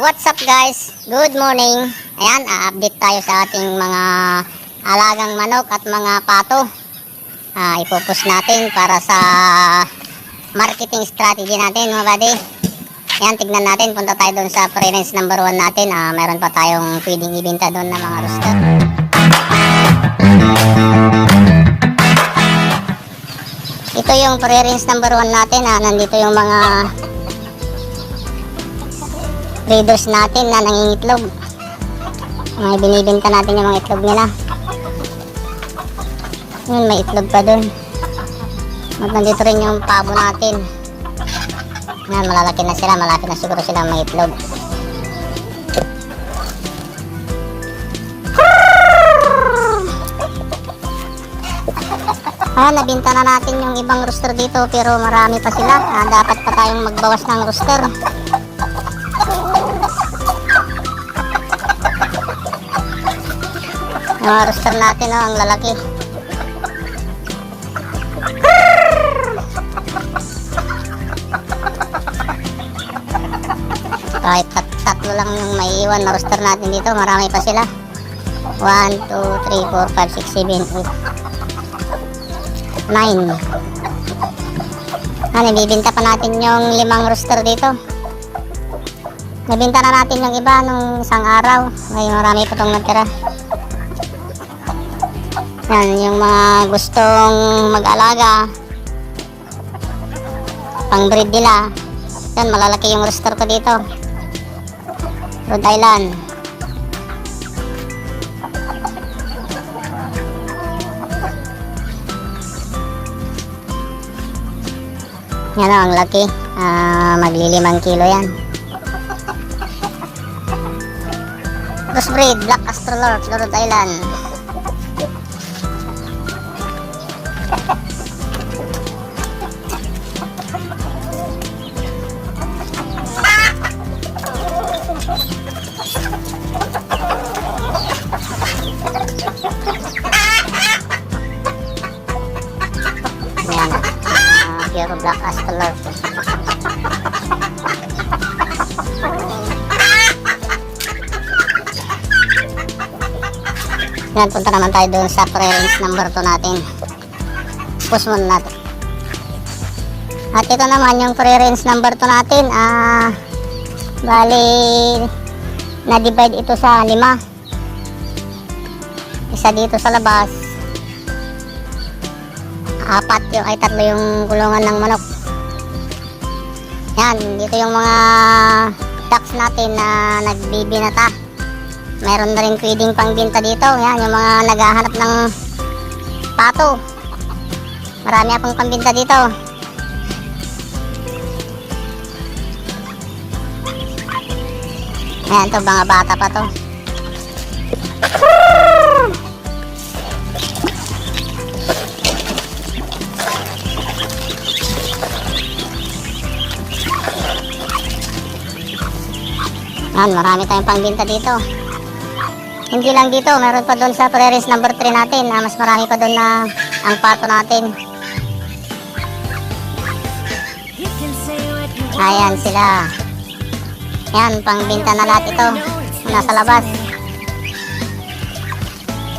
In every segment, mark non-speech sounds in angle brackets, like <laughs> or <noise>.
What's up guys? Good morning. Ayan, a-update tayo sa ating mga alagang manok at mga pato. Ah, ipopost natin para sa marketing strategy natin mga buddy. Ayan, tignan natin. Punta tayo doon sa preference number 1 natin. Ah, meron pa tayong pwedeng ibenta doon na mga rooster. Ito yung preference number 1 natin. Ah. Nandito yung mga breeders natin na nangingitlog. May binibenta natin yung mga itlog nila. Yun, may itlog pa dun. At nandito rin yung pabo natin. Yan, malalaki na sila. Malapit na siguro sila may itlog. Ah, nabinta na natin yung ibang rooster dito pero marami pa sila. Ah, dapat pa tayong magbawas ng rooster. Mga rooster natin, oh, ang lalaki. Kahit tat tatlo lang yung may iwan na rooster natin dito, marami pa sila. 1, 2, 3, 4, 5, 6, 7, 8, 9. Ah, nabibinta pa natin yung limang rooster dito. Nabinta na natin yung iba nung isang araw. May marami pa itong natira. Yan, yung mga gustong mag-alaga. Pang breed nila. Yan, malalaki yung rooster ko dito. Rhode Island. Yan o, ang laki. Ah, maglilimang kilo yan. Crossbreed, Black Astrolord, Rhode Island. Yan, punta naman tayo doon sa preference number 2 natin. Push muna natin. At ito naman yung preference number 2 natin. Ah, bali, na-divide ito sa lima. Isa dito sa labas. Apat yung, ay tatlo yung kulungan ng manok. Yan, dito yung mga ducks natin na nagbibinata meron na rin pwedeng pangbinta dito. Yan yung mga naghahanap ng pato. Marami akong pambinta dito. Yan to mga bata pa to. Yan marami tayong pangbinta dito hindi lang dito, meron pa doon sa preference number 3 natin na mas marami pa doon na ang pato natin. Ayan sila. Yan, pangbinta na lahat ito. Nasa labas.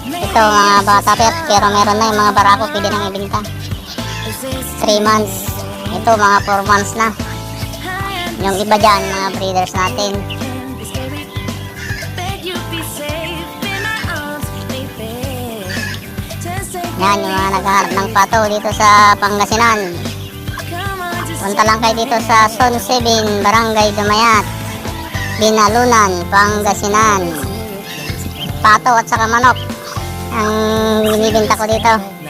Ito mga bata pet, pero meron na yung mga barako pwede nang ibinta. 3 months. Ito mga 4 months na. Yung iba dyan, mga breeders natin. Yan, yung mga naghahanap ng pato dito sa Pangasinan. Punta lang kayo dito sa Zone 7, Barangay Dumayat, Binalunan, Pangasinan. Pato at saka manok ang binibinta ko dito.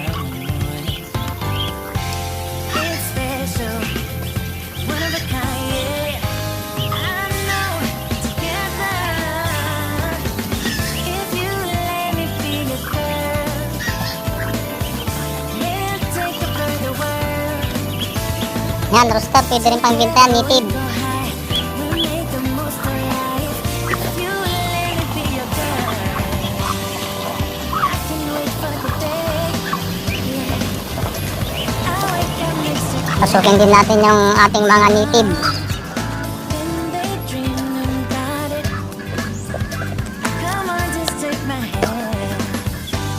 Yan, rooster, pwede rin pang binta, native. Pasukin din natin yung ating mga native.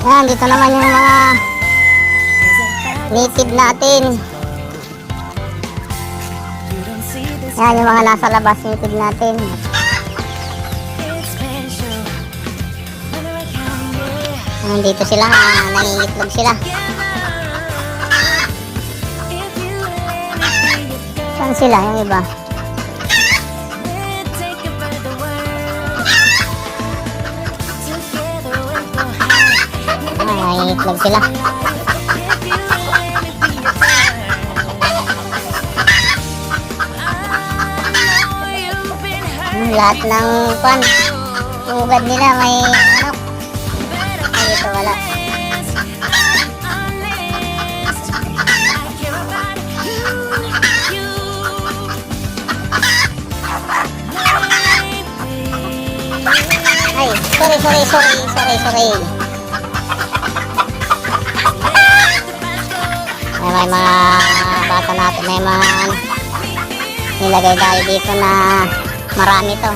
Yan, dito naman yung mga native natin. Yan, yung mga nasa labas native natin. Yan, dito sila, ah, nangingitlog sila. Saan sila, yung iba? Ay, nangingitlog sila. Lahat ng pan, ugad nila may ano. Ay, dito wala. Ay, sorry, sorry, sorry, sorry, sorry. Ay, may mga bata natin, may mga nilagay tayo dito na marami to.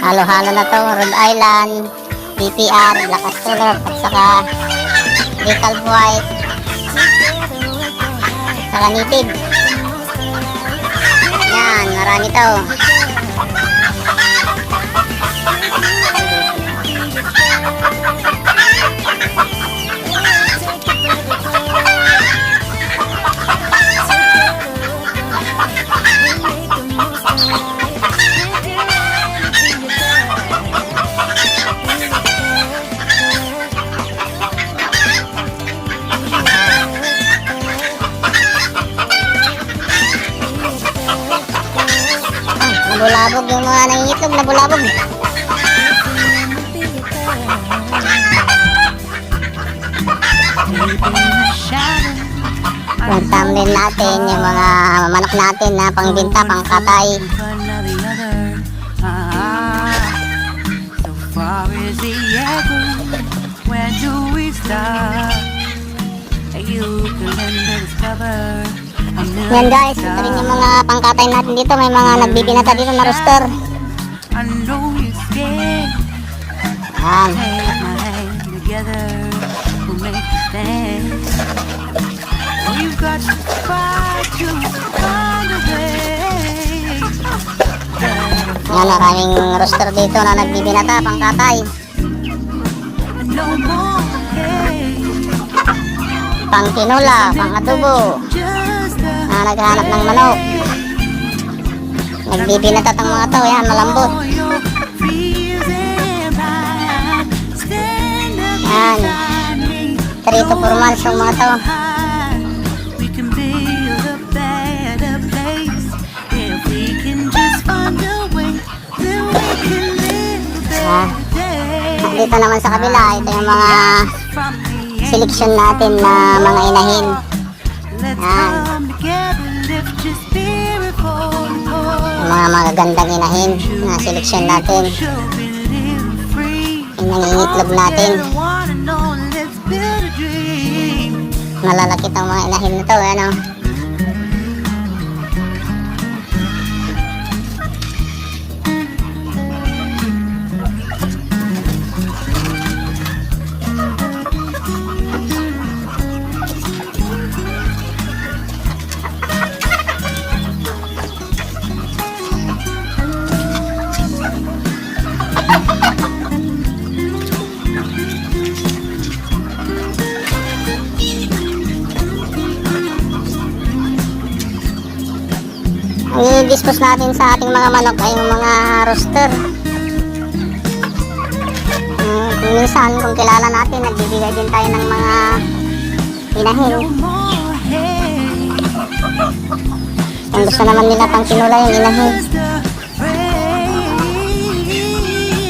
Halo-halo na to, Rhode Island, BPR, Black Astrolog, at saka Decal White, saka Native. Yan, marami to. Ay, Yung thumbnail natin, yung mga manok natin na pangbinta, pangkatay. Where do we start? You guys, ito rin yung mga pangkatay natin dito. May mga nagbibinata dito na rooster. Yan. Got to fight to find a way. Yan, maraming rooster dito na nagbibinata, pangkatay. No more hate, Pang tinola, pang adobo. just a Na naghahanap ng manok. Nagbibinata tang mga to. Yan, malambot. Yan. beside me. 3 to 4 months yung mga to. Live a Ah. better day. Dito naman sa kabila, ito yung mga selection natin na mga inahin. Yan. forward. Yung mga magagandang inahin na selection natin. Yung nangingitlog natin. Malalaki tong mga inahin na to. Ano? Ang i-dispose natin sa ating mga manok ay yung mga rooster. Mm, kung minsan, kung kilala natin, nagbibigay din tayo ng mga hate. Kung gusto naman nila pang kinula yung inahin. Just a phrase.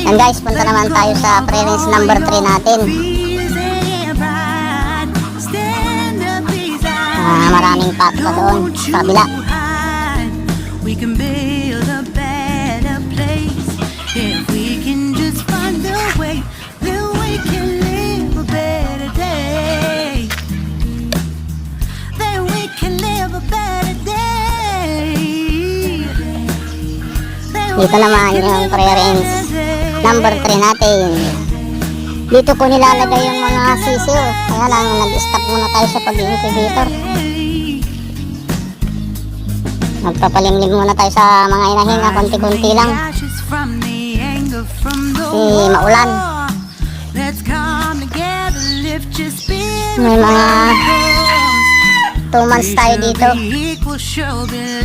Yan guys, punta naman tayo sa preference number 3 natin. And Ah, maraming pat pa doon sa kabila. We can build a better place if we can just find a way. Then we can live a better day. Then we can live a better day. Dito naman yung day. number 3 natin. Dito ko nilalagay yung mga sisiw. Kaya lang, nag-stop muna tayo sa pag-incubator. Magpapalimlim muna tayo sa mga inahinga, konti-kunti lang. Kasi maulan. Your spirits. May mga 2 months tayo dito.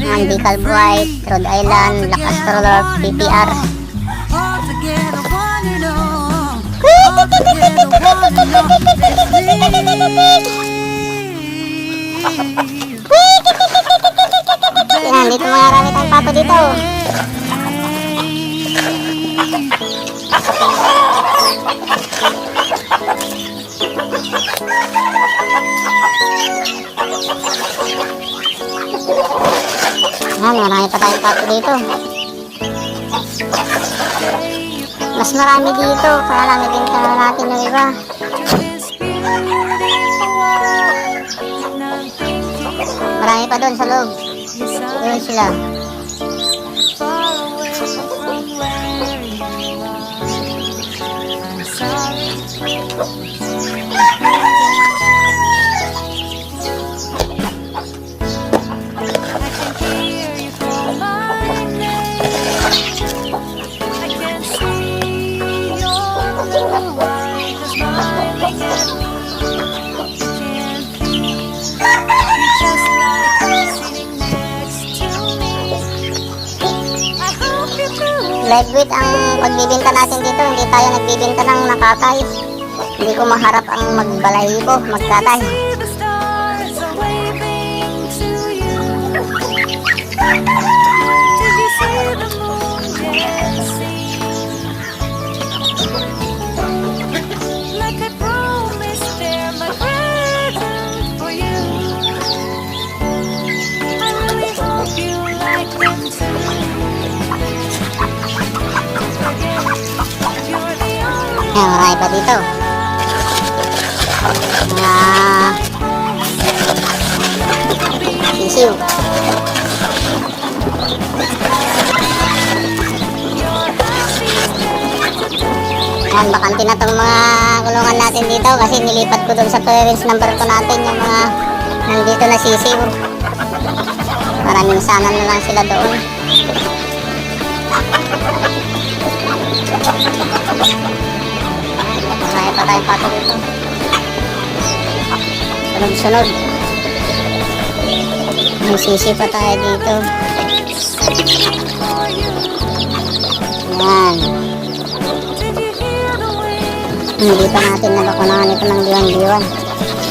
Andical Bright, Rhode Island, Black Astrolor, PPR. <laughs> pato dito. Yan, marami pa tayong pato dito. Mas marami dito, kaya lang nabinta na natin yung iba. Marami pa doon sa loob. Doon sila. Do. Lightweight ang pagbibinta natin dito. Hindi tayo nagbibinta ng nakatay. Hindi ko maharap ang magbalahibo, magkatay. Ayan, marami pa dito. Mga sisiw. Ayan, bakante na itong mga kulungan natin dito kasi nilipat ko dun sa clearance number ko natin yung mga nandito na sisiw. Maraming sana na lang sila doon. Marami pa tayong pato dito. Sunod-sunod. May sisi pa tayo dito. for you. Yan. Did you hear the wind? Hindi pa natin nabakunahan ito ng diwan-diwan.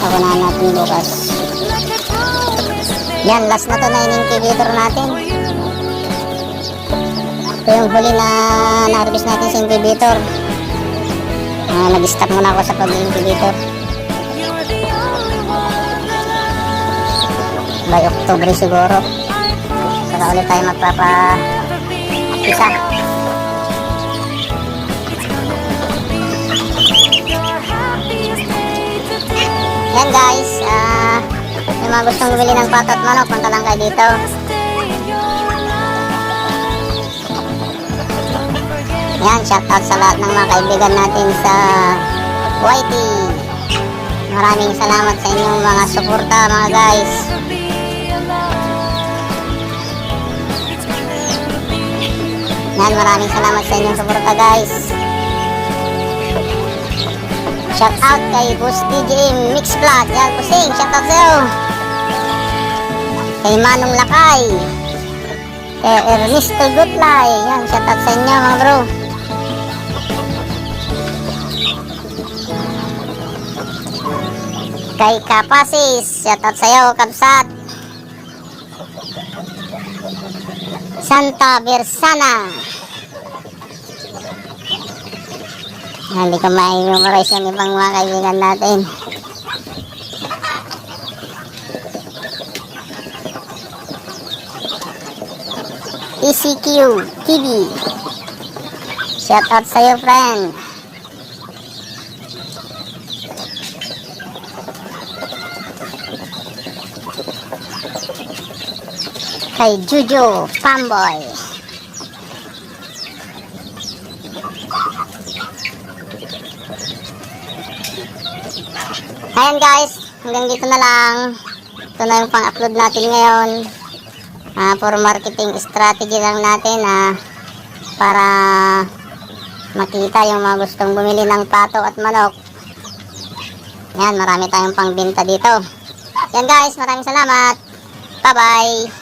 Bakunahan natin bukas. Yan, last na to na in-incubator natin. Ito yung huli na na-harvest natin sa incubator. Ah, nag-stop muna ako sa one that By October siguro. Saka ulit tayo magpapa isa. Yan guys, ah, yung mga gustong bumili ng pato at manok, punta lang kayo dito. Yan, shoutout sa lahat ng mga kaibigan natin sa YT. Maraming salamat sa inyong mga suporta mga guys. Yan, maraming salamat sa inyong suporta guys. Shoutout kay Boss DJ Mix Vlog. Yan, Pusing, shoutout sa'yo. Kay Manong Lakay. Kay Ernesto Gutlay. Yan, shoutout sa inyo mga bro. Kay Kapasis, shoutout sa'yo, Kabsat. Santa Bersana. Hindi ko ma-memorize yung ibang mga kaibigan natin. ECQ TV. Shout out sa'yo, friend. Kay Jujo Fanboy. Ayan guys, hanggang dito na lang. Ito na yung pang-upload natin ngayon. Ah, for marketing strategy lang natin ah, para makita yung mga gustong bumili ng pato at manok. Yan, marami tayong pangbenta dito. Yan guys, maraming salamat. Bye-bye.